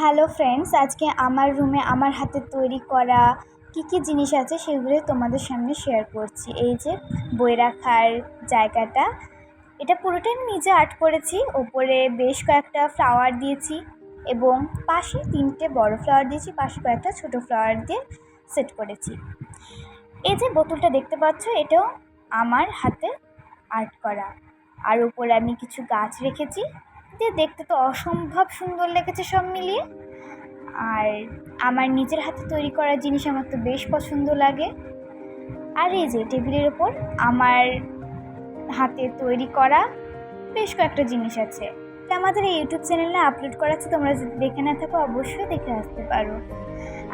Hello friends, আজকে আমার রুমে আমার হাতে তৈরি করা কী কী জিনিস আছে সেগুলো তোমাদের সামনে শেয়ার করছি। এই যে বই রাখার জায়গাটা, এটা পুরোটাই আমি নিজে আর্ট করেছি। ওপরে বেশ কয়েকটা ফ্লাওয়ার দিয়েছি এবং পাশে তিনটে বড় ফ্লাওয়ার দিয়েছি, পাশে কয়েকটা ছোট ফ্লাওয়ার দিয়ে সেট করেছি। এই যে বোতলটা দেখতে পাচ্ছ, এটাও আমার হাতে আর্ট করা। আর উপরে আমি কিছু গাছ রেখেছি। দিয়ে দেখতে তো অসম্ভব সুন্দর লেগেছে সব মিলিয়ে। আর আমার নিজের হাতে তৈরি করা জিনিস আমার তো বেশ পছন্দ লাগে। আর এই যে টেবিলের ওপর আমার হাতে তৈরি করা বেশ কয়েকটা জিনিস আছে। আমাদের এই ইউটিউব চ্যানেলে আপলোড করা আছে, তোমরা যদি দেখে না থাকো অবশ্যই দেখে আসতে পারো।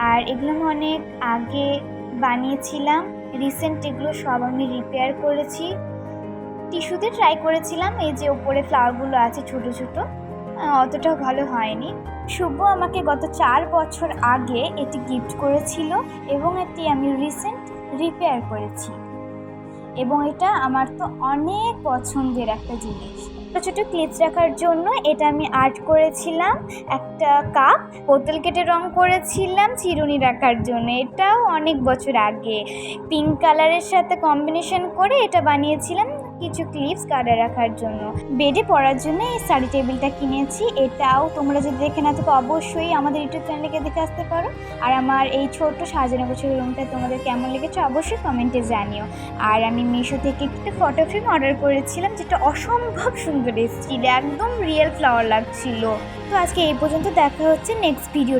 আর এগুলো আমি অনেক আগে বানিয়েছিলাম। রিসেন্ট এগুলো সব আমি রিপেয়ার করেছি। টিস্যুতে ট্রাই করেছিলাম এই যে ওপরে ফ্লাওয়ারগুলো আছে ছোট ছোট আহ, অতটাও ভালো হয়নি। শুভ আমাকে গত চার বছর আগে এটি গিফট করেছিল এবং এটি আমি রিসেন্ট রিপেয়ার করেছি। এবং এটা আমার তো অনেক পছন্দের একটা জিনিস। ছোটো ছোটো ক্লিপস রাখার জন্য এটা আমি আর্ট করেছিলাম একটা কাপ বোতল কেটে রং করেছিলাম চিরুনি রাখার জন্য। এটাও অনেক বছর আগে। পিঙ্ক কালারের সাথে কম্বিনেশন করে এটা বানিয়েছিলাম কিছু ক্লিপস কাটা রাখার জন্য। বেডে পড়ার জন্য এই স্টাডি টেবিলটা কিনেছি। এটাও তোমরা যদি দেখে না থাকো, অবশ্যই আমাদের ইউটিউব চ্যানেলকে দেখে আসতে পারো। আর আমার এই ছোট্ট সাজানো গোছানো রুমটা তোমাদের কেমন লেগেছে অবশ্যই কমেন্টে জানিও। আর আমি মিশো থেকে একটা ফটো ফ্রেম অর্ডার করেছিলাম, যেটা অসম্ভব সুন্দর এসেছিল, একদম রিয়েল ফ্লাওয়ার লাগছিল। তো আজকে এই পর্যন্ত দেখা হচ্ছে নেক্সট ভিডিও